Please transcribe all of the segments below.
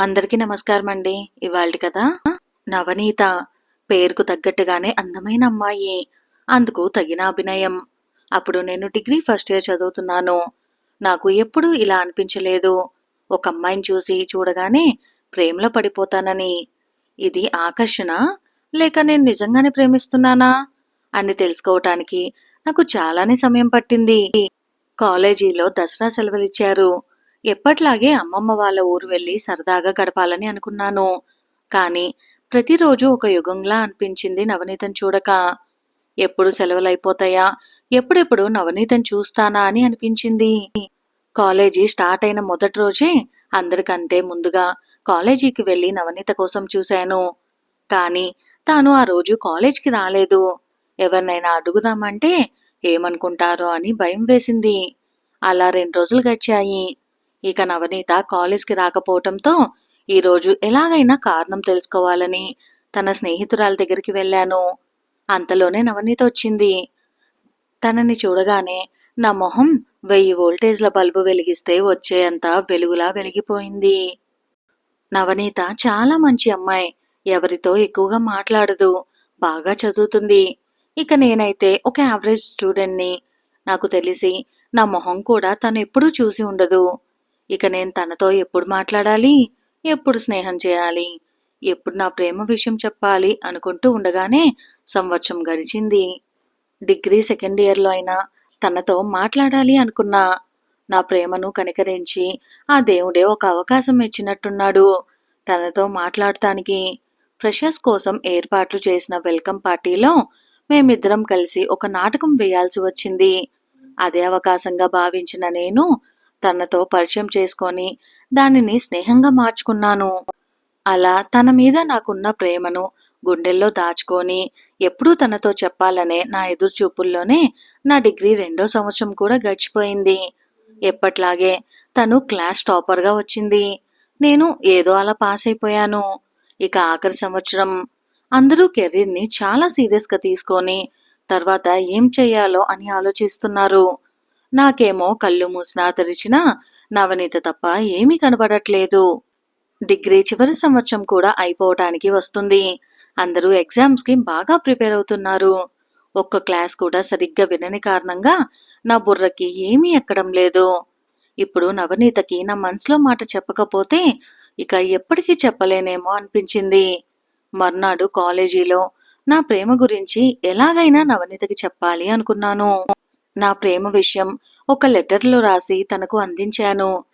అందరికీ నమస్కారం అండి ఇవాళ కదా నవనీత పేరుకు తగ్గట్టుగానే అందమైన అమ్మాయి. అందుకు తగిన అభినయం. అప్పుడు నేను డిగ్రీ ఫస్ట్ ఇయర్ చదువుతున్నాను. నాకు ఎప్పుడూ ఇలా అనిపించలేదు. ఒక అమ్మాయిని చూసి చూడగానే ప్రేమలో పడిపోతానని. ఇది ఆకర్షణ? లేక నేను నిజంగానే ప్రేమిస్తున్నానా? అని తెలుసుకోవటానికి నాకు చాలానే సమయం పట్టింది. కాలేజీలో దసరా సెలవులిచ్చారు ఎప్పట్లాగే అమ్మమ్మ వాళ్ళ ఊరు వెళ్ళి సరదాగా గడపాలని అనుకున్నాను. కానీ ప్రతిరోజు ఒక యుగంలా అనిపించింది నవనీతం చూడక. ఎప్పుడు సెలవులైపోతాయా? ఎప్పుడెప్పుడు నవనీతం చూస్తానా అని అనిపించింది. కాలేజీ స్టార్ట్ అయిన మొదటి రోజే అందరికంటే ముందుగా కాలేజీకి వెళ్ళి నవనీత కోసం చూశాను. కానీ తాను ఆ రోజు కాలేజ్కి రాలేదు. ఎవరినైనా అడుగుదామంటే ఏమనుకుంటారో అని భయం వేసింది. అలా రెండు రోజులు గడిచాయి. ఇక నవనీత కాలేజ్కి రాకపోవటంతో ఈరోజు ఎలాగైనా కారణం తెలుసుకోవాలని తన స్నేహితురాల దగ్గరికి వెళ్ళాను. అంతలోనే నవనీత వచ్చింది. తనని చూడగానే నా మొహం వెయ్యి వోల్టేజ్ల బల్బు వెలిగిస్తే వచ్చేంత వెలుగులా వెలిగిపోయింది. నవనీత చాలా మంచి అమ్మాయి. ఎవరితో ఎక్కువగా మాట్లాడదు. బాగా చదువుతుంది. ఇక నేనైతే ఒక యావరేజ్ స్టూడెంట్ని. నాకు తెలిసి నా మొహం కూడా తను ఎప్పుడూ చూసి ఉండదు. ఇక నేను తనతో ఎప్పుడు మాట్లాడాలి? ఎప్పుడు స్నేహం చేయాలి? ఎప్పుడు నా ప్రేమ విషయం చెప్పాలి అనుకుంటూ ఉండగానే సంవత్సరం గడిచింది. డిగ్రీ సెకండ్ ఇయర్లో అయినా తనతో మాట్లాడాలి అనుకున్నా నా ప్రేమను కనికరించి ఆ దేవుడే ఒక అవకాశం ఇచ్చినట్టున్నాడు. తనతో మాట్లాడటానికి ఫ్రెషర్స్ కోసం ఏర్పాట్లు చేసిన వెల్కమ్ పార్టీలో మేమిద్దరం కలిసి ఒక నాటకం వేయాల్సి వచ్చింది. అదే అవకాశంగా భావించిన నేను తనతో పరిచయం చేసుకొని దానిని స్నేహంగా మార్చుకున్నాను. అలా తన మీద నాకున్న ప్రేమను గుండెల్లో దాచుకొని ఎప్పుడూ తనతో చెప్పాలనే నా ఎదురు చూపుల్లోనే నా డిగ్రీ రెండో సంవత్సరం కూడా గడిచిపోయింది. ఎప్పట్లాగే తను క్లాస్ టాపర్గా వచ్చింది. నేను ఏదో అలా పాస్ అయిపోయాను. ఇక ఆఖరి సంవత్సరం అందరూ కెరీర్ని చాలా సీరియస్గా తీసుకొని తర్వాత ఏం చేయాలో అని ఆలోచిస్తున్నారు. నాకేమో కళ్ళు మూసినా తెరిచినా నవనీత తప్ప ఏమీ కనబడట్లేదు. డిగ్రీ చివరి సంవత్సరం కూడా అయిపోవటానికి వస్తుంది. అందరూ ఎగ్జామ్స్కి బాగా ప్రిపేర్ అవుతున్నారు. ఒక్క క్లాస్ కూడా సరిగ్గా వినని కారణంగా నా బుర్రకి ఏమీ ఎక్కడం లేదు. ఇప్పుడు నవనీతకి నా మనసులో మాట చెప్పకపోతే ఇక ఎప్పటికీ చెప్పలేనేమో అనిపించింది. మర్నాడు కాలేజీలో నా ప్రేమ గురించి ఎలాగైనా నవనీతకి చెప్పాలి అనుకున్నాను. నా ప్రేమ విషయం ఒక లెటర్లో రాసి తనకు అందించాను.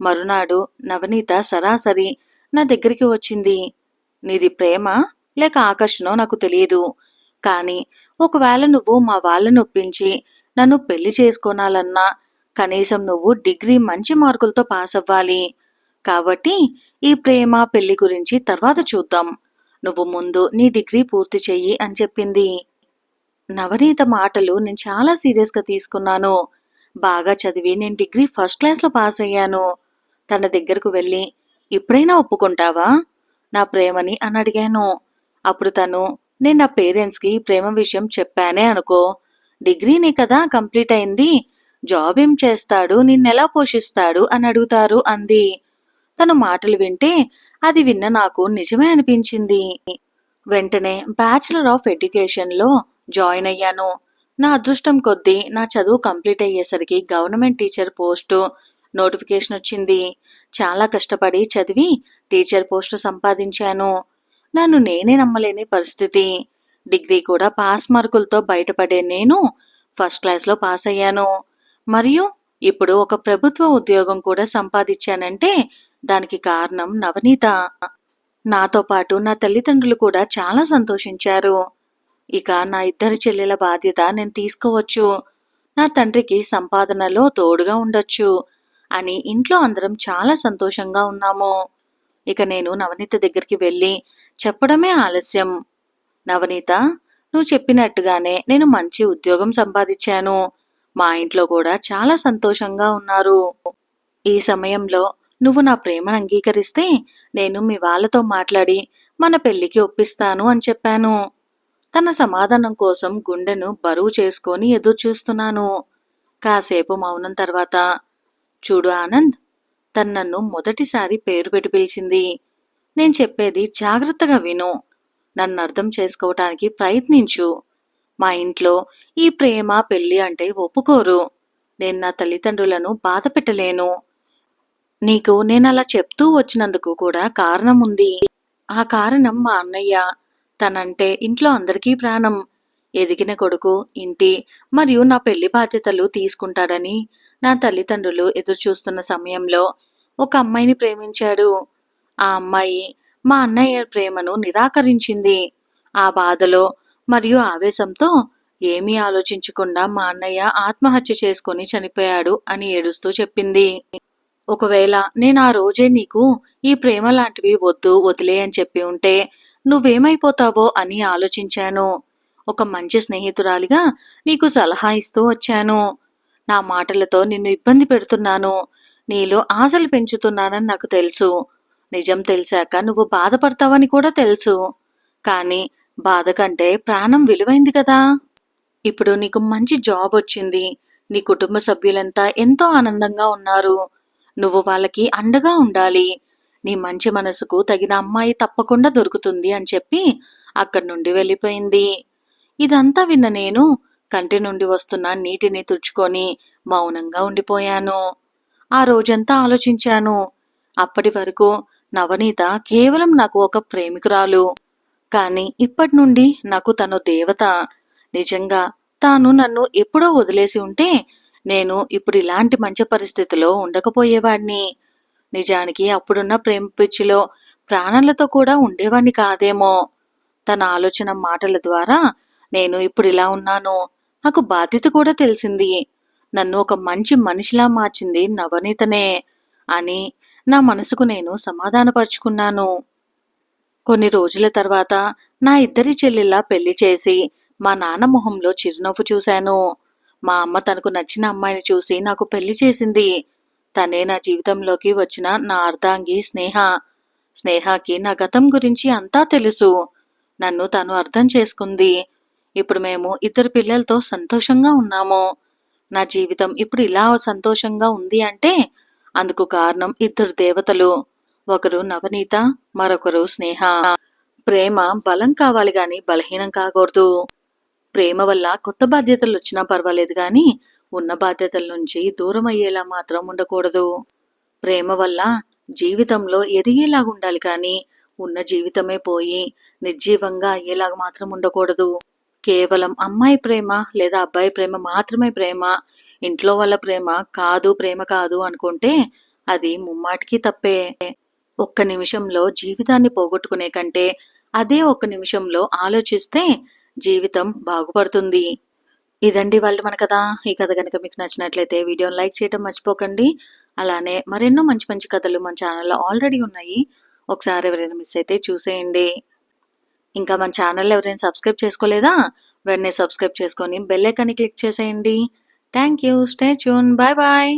మరునాడు నవనీత సరాసరి నా దగ్గరికి వచ్చింది. నీది ప్రేమ? లేక ఆకర్షణో నాకు తెలియదు. కానీ ఒకవేళ నువ్వు మా వాళ్ళను ఒప్పించి నన్ను పెళ్ళి చేసుకోనాలన్నా కనీసం నువ్వు డిగ్రీ మంచి మార్కులతో పాస్ అవ్వాలి. కాబట్టి ఈ ప్రేమ పెళ్ళి గురించి తర్వాత చూద్దాం. నువ్వు ముందు నీ డిగ్రీ పూర్తి చెయ్యి అని చెప్పింది. నవనీత మాటలు నేను చాలా సీరియస్గా తీసుకున్నాను. బాగా చదివి నేను డిగ్రీ ఫస్ట్ క్లాస్లో పాస్ అయ్యాను. తన దగ్గరకు వెళ్ళి ఇప్పుడైనా ఒప్పుకుంటావా? నా ప్రేమని అని అడిగాను. అప్పుడు తను నేను నా పేరెంట్స్కి ప్రేమ విషయం చెప్పానే అనుకో. డిగ్రీని కదా కంప్లీట్ అయింది. జాబ్ ఏం చేస్తాడు? నిన్నెలా పోషిస్తాడు? అని అడుగుతారు అంది. తను మాటలు వింటే అది విన్న నాకు నిజమే అనిపించింది. వెంటనే బ్యాచిలర్ ఆఫ్ ఎడ్యుకేషన్లో జాయిన్ అయ్యాను. నా అదృష్టం కొద్దీ నా చదువు కంప్లీట్ అయ్యేసరికి గవర్నమెంట్ టీచర్ పోస్టు నోటిఫికేషన్ వచ్చింది. చాలా కష్టపడి చదివి టీచర్ పోస్టు సంపాదించాను. నన్ను నేనే నమ్మలేని పరిస్థితి. డిగ్రీ కూడా పాస్ మార్కులతో బయటపడే నేను ఫస్ట్ క్లాస్లో పాస్ అయ్యాను. మరియు ఇప్పుడు ఒక ప్రభుత్వ ఉద్యోగం కూడా సంపాదించానంటే దానికి కారణం నవనీత. నాతో పాటు నా తల్లిదండ్రులు కూడా చాలా సంతోషించారు. ఇక నా ఇద్దరి చెల్లెల బాధ్యత నేను తీసుకోవచ్చు. నా తండ్రికి సంపాదనలో తోడుగా ఉండొచ్చు అని ఇంట్లో అందరం చాలా సంతోషంగా ఉన్నాము. ఇక నేను నవనీత దగ్గరికి వెళ్ళి చెప్పడమే ఆలస్యం. నవనీత నువ్వు చెప్పినట్టుగానే నేను మంచి ఉద్యోగం సంపాదించాను. మా ఇంట్లో కూడా చాలా సంతోషంగా ఉన్నారు. ఈ సమయంలో నువ్వు నా ప్రేమను అంగీకరిస్తే నేను మీ వాళ్ళతో మాట్లాడి మన పెళ్ళికి ఒప్పిస్తాను అని చెప్పాను. తన సమాధానం కోసం గుండెను బరువు చేసుకొని ఎదురుచూస్తున్నాను. కాసేపు మౌనం తర్వాత చూడు ఆనంద్ తను నన్ను మొదటిసారి పేరు పెట్టి పిలిచింది. నేను చెప్పేది జాగ్రత్తగా విను. నన్ను అర్థం చేసుకోవటానికి ప్రయత్నించు. మా ఇంట్లో ఈ ప్రేమ పెళ్ళి అంటే ఒప్పుకోరు. నేను నా తల్లిదండ్రులను బాధ పెట్టలేను. నీకు నేను అలా చెప్తూ వచ్చినందుకు కూడా కారణం ఉంది ఆ కారణం మా అన్నయ్య. తనంటే ఇంట్లో అందరికీ ప్రాణం. ఎదిగిన కొడుకు ఇంటి మరియు నా పెళ్ళి బాధ్యతలు తీసుకుంటాడని నా తల్లిదండ్రులు ఎదురుచూస్తున్న సమయంలో ఒక అమ్మాయిని ప్రేమించాడు. ఆ అమ్మాయి మా అన్నయ్య ప్రేమను నిరాకరించింది. ఆ బాధలో మరియు ఆవేశంతో ఏమీ ఆలోచించకుండా మా అన్నయ్య ఆత్మహత్య చేసుకుని చనిపోయాడు అని ఏడుస్తూ చెప్పింది. ఒకవేళ నేను ఆ రోజే నీకు ఈ ప్రేమ లాంటివి వద్దు వదిలే అని చెప్పి ఉంటే నువ్వేమైపోతావో అని ఆలోచించాను. ఒక మంచి స్నేహితురాలిగా నీకు సలహా ఇస్తూ వచ్చాను. నా మాటలతో నిన్ను ఇబ్బంది పెడుతున్నాను. నీలో ఆశలు పెంచుతున్నానని నాకు తెలుసు. నిజం తెలిసాక నువ్వు బాధపడతావని కూడా తెలుసు. కానీ బాధ కంటే ప్రాణం విలువైంది కదా. ఇప్పుడు నీకు మంచి జాబ్ వచ్చింది. నీ కుటుంబ సభ్యులంతా ఎంతో ఆనందంగా ఉన్నారు. నువ్వు వాళ్ళకి అండగా ఉండాలి. నీ మంచి మనసుకు తగిన అమ్మాయి తప్పకుండా దొరుకుతుంది అని చెప్పి అక్కడి నుండి వెళ్ళిపోయింది. ఇదంతా విన్న నేను కంటి నుండి వస్తున్న నీటిని తుడుచుకొని మౌనంగా ఉండిపోయాను. ఆ రోజంతా ఆలోచించాను. అప్పటి వరకు నవనీత కేవలం నాకు ఒక ప్రేమికురాలు. కాని ఇప్పటి నుండి నాకు తను దేవత. నిజంగా తాను నన్ను ఎప్పుడో వదిలేసి ఉంటే నేను ఇప్పుడు ఇలాంటి మంచి పరిస్థితిలో ఉండకపోయేవాడిని. నిజానికి అప్పుడున్న ప్రేమ పిచ్చిలో ప్రాణాలతో కూడా ఉండేవాణ్ణి కాదేమో. తన ఆలోచన మాటల ద్వారా నేను ఇప్పుడు ఇలా ఉన్నాను. నాకు బాధ్యత కూడా తెలిసింది. నన్ను ఒక మంచి మనిషిలా మార్చింది నవనీతనే అని నా మనసుకు నేను సమాధానపరుచుకున్నాను. కొన్ని రోజుల తర్వాత నా ఇద్దరి చెల్లెళ్ళ పెళ్ళి చేసి మా నాన్న మొహంలో చిరునవ్వు చూశాను. మా అమ్మ తనకు నచ్చిన అమ్మాయిని చూసి నాకు పెళ్ళి చేసింది. తనే నా జీవితంలోకి వచ్చిన నా అర్ధాంగి స్నేహ స్నేహకి నా గతం గురించి అంతా తెలుసు. నన్ను తను అర్థం చేసుకుంది. ఇప్పుడు మేము ఇద్దరు పిల్లలతో సంతోషంగా ఉన్నాము. నా జీవితం ఇప్పుడు ఇలా సంతోషంగా ఉంది అంటే అందుకు కారణం ఇద్దరు దేవతలు. ఒకరు నవనీత మరొకరు స్నేహ. ప్రేమ బలం కావాలి గాని బలహీనం కాకూడదు. ప్రేమ వల్ల కొత్త బాధ్యతలు వచ్చినా పర్వాలేదు గాని ఉన్న బాధ్యతల నుంచి దూరం అయ్యేలా మాత్రం ఉండకూడదు. ప్రేమ వల్ల జీవితంలో ఎదిగేలాగా ఉండాలి కానీ ఉన్న జీవితమే పోయి నిర్జీవంగా అయ్యేలాగా మాత్రం ఉండకూడదు. కేవలం అమ్మాయి ప్రేమ లేదా అబ్బాయి ప్రేమ మాత్రమే ప్రేమ ఇంట్లో వాళ్ళ ప్రేమ కాదు ప్రేమ కాదు అనుకుంటే అది ముమ్మాటికి తప్పే. ఒక్క నిమిషంలో జీవితాన్ని పోగొట్టుకునే కంటే అదే ఒక్క నిమిషంలో ఆలోచిస్తే జీవితం బాగుపడుతుంది. ఇదండి వాళ్ళు మన కథ. ఈ కథ కనుక మీకు నచ్చినట్లయితే వీడియోని లైక్ చేయడం మర్చిపోకండి. అలానే మరెన్నో మంచి మంచి కథలు మన ఛానల్లో ఆల్రెడీ ఉన్నాయి. ఒకసారి ఎవరైనా మిస్ అయితే చూసేయండి. ఇంకా మన ఛానల్ ఎవరైనా సబ్స్క్రైబ్ చేసుకోలేదా? వెంటనే సబ్స్క్రైబ్ చేసుకొని బెల్ ఐకాన్ని క్లిక్ చేసేయండి. Thank you. Stay tune. Bye bye.